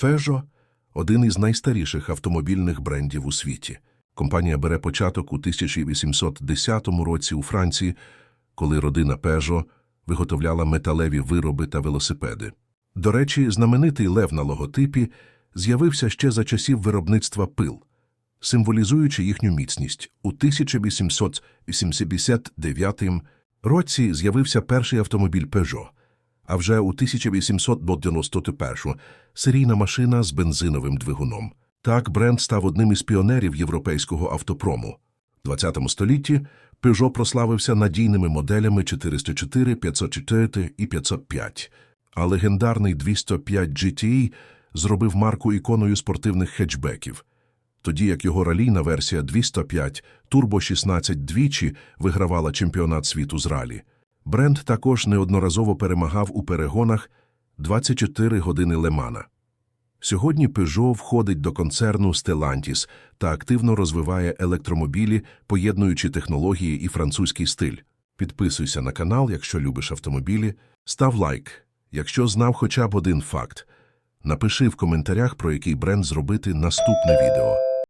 Peugeot – один із найстаріших автомобільних брендів у світі. Компанія бере початок у 1810 році у Франції, коли родина Peugeot виготовляла металеві вироби та велосипеди. До речі, знаменитий лев на логотипі з'явився ще за часів виробництва пил, символізуючи їхню міцність. У 1889 році з'явився перший автомобіль Peugeot, а вже у 1891 серійна машина з бензиновим двигуном. Так бренд став одним із піонерів європейського автопрому. У 20 столітті Peugeot прославився надійними моделями 404, 504 і 505, а легендарний 205 GTE зробив марку іконою спортивних хетчбеків, тоді як його ралійна версія 205 Turbo 16 двічі вигравала чемпіонат світу з ралі. Бренд також неодноразово перемагав у перегонах 24 години Лемана. Сьогодні Peugeot входить до концерну Stellantis та активно розвиває електромобілі, поєднуючи технології і французький стиль. Підписуйся на канал, якщо любиш автомобілі, став лайк, якщо знав хоча б один факт. Напиши в коментарях, про який бренд зробити наступне відео.